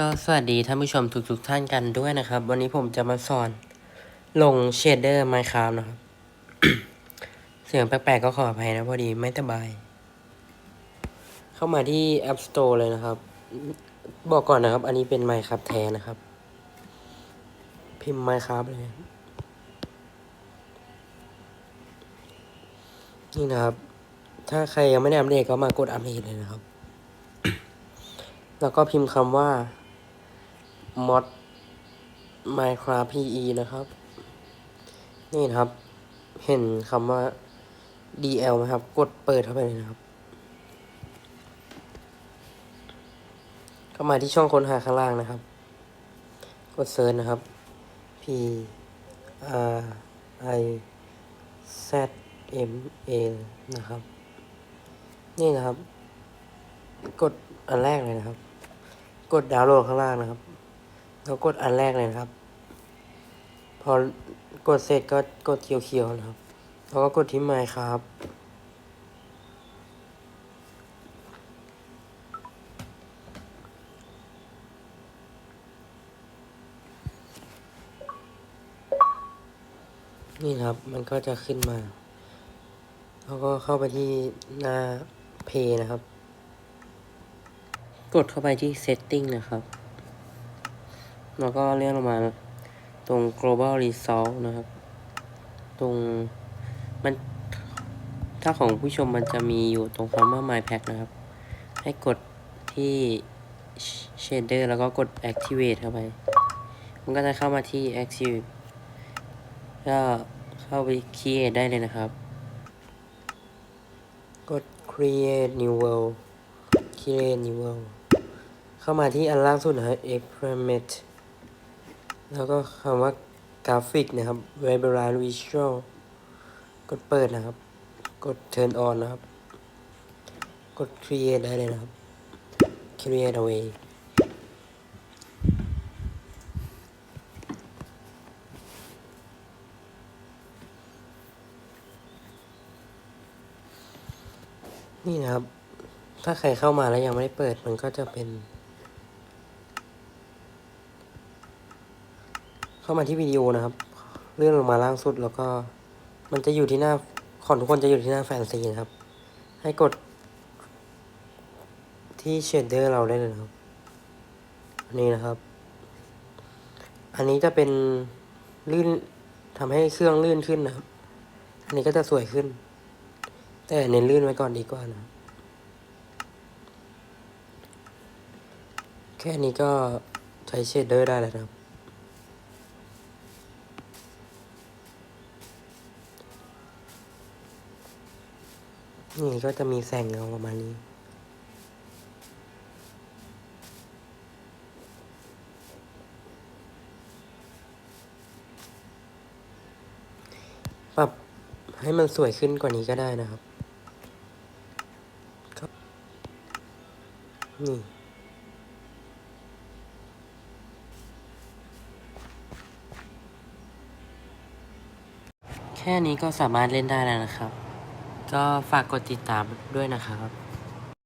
ก็สวัสดีท่านผู้ชมทุกๆทท่านกันด้วยนะครับ วันนี้ผมจะมาสอนลงเชดเดอร์ Minecraft นะครับ เสียงแปลกๆก็ขออภัยนะพอดีไม่สบาย เข้ามาที่ App Store เลยนะครับ บอกก่อนนะครับ อันนี้เป็น Minecraft แท้นะครับ พิมพ์ Minecraft เลย นี่นะครับ ถ้าใครยังไม่ได้อัปเดตก็มากดอัปเดตเลยนะครับแล้วก็พิมพ์คำว่า mod minecraft pe นะครับ นี่นะครับ เห็นคำว่า dl ไหมครับ กดเปิดเข้าไปเลยนะครับ ก็มาที่ช่องค้นหาข้างล่างนะครับ กดเซิร์ชนะครับ p r i z m a นะครับ นี่นะครับ กดอันแรกเลยนะครับ กดดาวน์โหลดข้างล่างนะครับ แล้วกดอันแรกเลยนะครับ พอกดเสร็จก็กดเขียวๆนะครับ แล้วก็กดที่ไมค์ครับ นี่ครับมันก็จะขึ้นมา แล้วก็เข้าไปที่หน้าเพย์นะครับ กดเข้าไปที่ setting นะครับ แล้วก็เลื่อนลงมาตรง global result นะครับ ตรงมันถ้าของผู้ชมมันจะมีอยู่ตรงคำว่า my pack นะครับ ให้กดที่ shader แล้วก็กด activate เข้าไป มันก็จะเข้ามาที่ active ก็เข้าไป create ได้เลยนะครับ กด create new world create new world เข้ามาที่อันล่างสุดนะครับ experiment แล้วก็คำว่ากราฟิกนะครับ Library Visual กดเปิดนะครับ กด turn on นะครับ กด create ได้เลยนะครับ create away นี่นะครับ ถ้าใครเข้ามาแล้วยังไม่ได้เปิดมันก็จะเป็น เข้ามาที่วิดีโอนะครับ เลื่อนลงมาล่างสุดแล้วก็มันจะอยู่ที่หน้าของทุกคนจะอยู่ที่หน้าแฟนซีนะครับ ให้กดที่เชดเดอร์เราได้เลยนะครับ อันนี้นะครับ อันนี้จะเป็นลื่นทำให้เครื่องลื่นขึ้นนะครับ อันนี้ก็จะสวยขึ้น แต่เน้นลื่นไว้ก่อนดีกว่านะ แค่นี้ก็ใช้เชดเดอร์ได้แล้วครับ นี่ก็จะมีแสงเงาประมาณนี้ ปรับให้มันสวยขึ้นกว่านี้ก็ได้นะครับ นี่แค่นี้ก็สามารถเล่นได้แล้วนะครับ ก็ฝากกดติดตามด้วยนะครับ